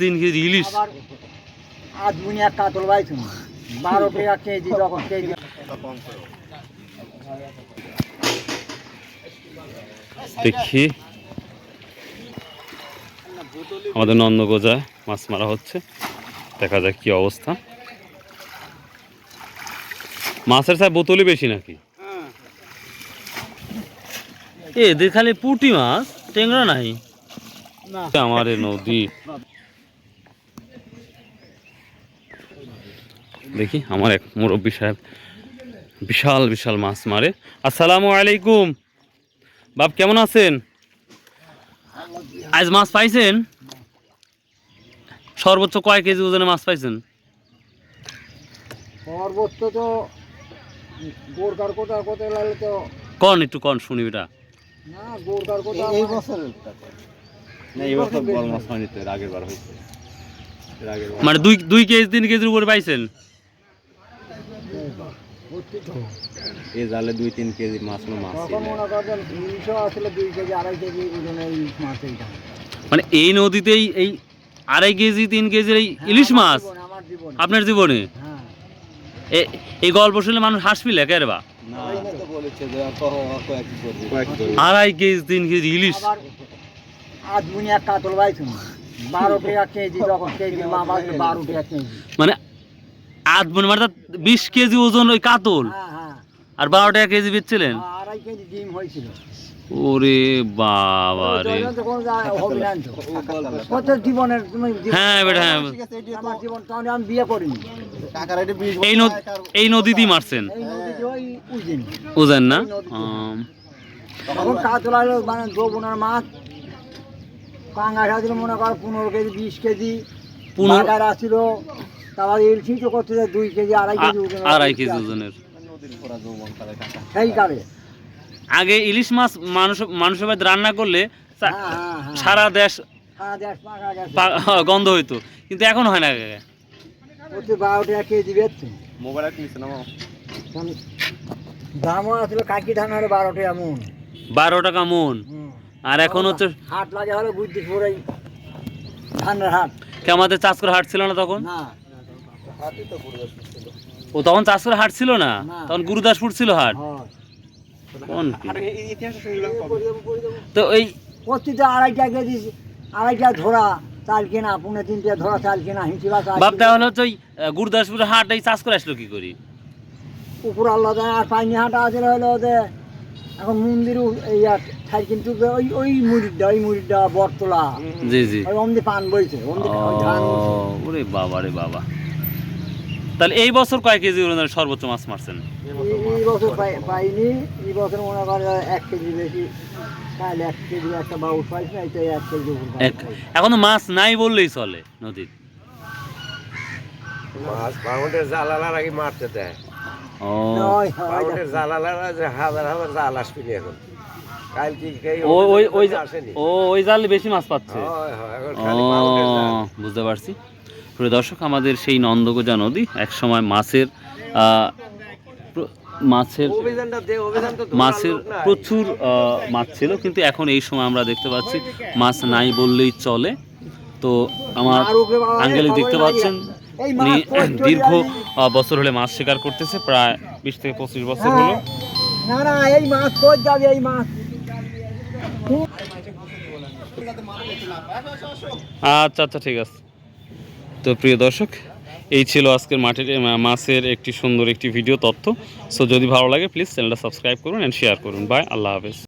তিন কেজি ইলিশ আজ বারো টাকা কেজি কেজি। দেখি। আমাদের নন্দগোজায় মাছ মারা হচ্ছে। দেখা যাক কি অবস্থা। মাছের সাথে বোতলই বেশি নাকি? এ এদের খালি পুটি মাছ টেংরা নাই। না আমার এ নদী। দেখি আমার এক মুরব্বী সাহেব বিশাল বিশাল মাছ মারে। আসসালামু আলাইকুম। বাপ কেমন আছেন? আজ মাছ পাইছেন? সর্বোচ্চ কয় কেজি ওজনে মাছ পাইছেন? সর্বোচ্চ তো গোরকার কোথায় কোথায় লাগলে তো কন একটু কন শুনি এটা না গোরকার কোথায় এই বছর না এই বছর বড় মাছ হয়নি তো আগের বার হয়েছে। এর আগের বার মানে দুই দুই কেজি তিন কেজির উপরে পাইছেন? এই জালে দুই তিন কেজি মাছ মাছ মনে করবেন দুইশো আসলে দুই কেজি আড়াই কেজি ওজনের এই মাছ এইটা। মানে এই নদীতেই এই আড়াই কেজি তিন কেজির এই ইলিশ মাছ? আপনার জীবনে? হ্যাঁ। এই গল্প শুনলে মানুষ হাসবি লেখে রে বা আড়াই কেজি তিন কেজি ইলিশ? মানে আধ মনে মানে বিশ কেজি ওজন ওই কাতল? হ্যাঁ হ্যাঁ। আর বারো টাকা কেজি বেচছিলেন? আড়াই কেজি ডিম হয়েছিল। ওরে বাবা রে। কত জীবনের তুমি হ্যাঁ বেটা হ্যাঁ। আমার জীবন তখন আমি বিয়ে করিনি। টাকার এটা বিশ এই নদী এই নদীতেই মারছেন। উজিন। না? তখন কাতলা মানে যৌবনার মাছ। কাঙ্গাস মনে কর পনেরো কেজি বিশ কেজি। পনেরো- আসছিল তারপর ইলশি তো করতে যায় দুই কেজি আড়াই কেজি ওজন আড়াই কেজি ওজনের। সেই কালে আগে ইলিশ মাছ মানুষ মানুষের বাড়িতে রান্না করলে হ্যাঁ হ্যাঁ হ্যাঁ। সারা দেশ সারা দেশ পাকা গেছে পা- গন্ধ হইতো। কিন্তু এখন হয় না। ওতে বারো টাকা কেজি বেচছে। মোবাইল কিনছে না? দামও আসছিল কাকি ধান হলে বারো টাকা মন বারো টাকা মন আর এখন হচ্ছে হাট লাগে হলে বুঝতে পুরো ধানের হাট। কি আমাদের চাষ করে হাট ছিল না তখন? না। ও তখন চাষ করে হাট ছিল না? না। তখন গুরুদাসপুর ছিল হাট? কোন কি? আর এই ইতিহাসে শুনলাম তো এই প্রতিটা আড়াইটা কেজি আড়াইটা ধরা চাল কেনা পুনে তিনটে ধরা চাল কেনা হিঁচিবা চাল বাপ তাহলে হচ্ছে ওই আহ, গুরুদাসপুরের হাট এই চাষ করে আসলো কি করি? উপর আল্লাহ দেয় আর পাইনি হাটা আছে হলো ওদের এখন মন্দির এই ঠাই কিন্তু ওই ওই মুড়িটা ওই মুড়িটা বটতলা। জি জি। ওই অমনি পান বইছে অমনি ধান ওরে বাবা রে বাবা। তাহলে এই বছর কয় কেজি ওজনের সর্বোচ্চ মাছ মারছেন? এই- বছর পাইনি। এই বছর মনে করে এক কেজি বেশি। এখনও মাছ নাই বললেই চলে নদীর। মাছ পাউন্ডের জালালার আগে মারতে দেয়। ও। নয়, পাউন্ডের জালালারা যে হাজার হাজার জাল আসবিনি এখন। ওই বেশি মাছ পাচ্ছে। হয় হয় বুঝতে পারছি। প্রিয় দর্শক আমাদের সেই নন্দগোজা নদী এক সময় মাছের মাছের মাছের প্রচুর মাছ ছিল কিন্তু এখন এই সময় আমরা দেখতে পাচ্ছি মাছ নাই বললেই চলে। তো আমার খবর দেখতে পাচ্ছেন দীর্ঘ বছর হলে মাছ শিকার করতেছে প্রায় বিশ থেকে পঁচিশ বছর হলো। না না এই মাছ কই যাবে এই মাছ। আচ্ছা আচ্ছা ঠিক আছে। তো প্রিয় দর্শক, এই ছিল আজকের মাঠের মাছের একটি সুন্দর একটি ভিডিও তথ্য। সো যদি ভালো লাগে প্লিজ চ্যানেলটা সাবস্ক্রাইব করুন অ্যান্ড শেয়ার করুন। বাই আল্লাহ হাফেজ।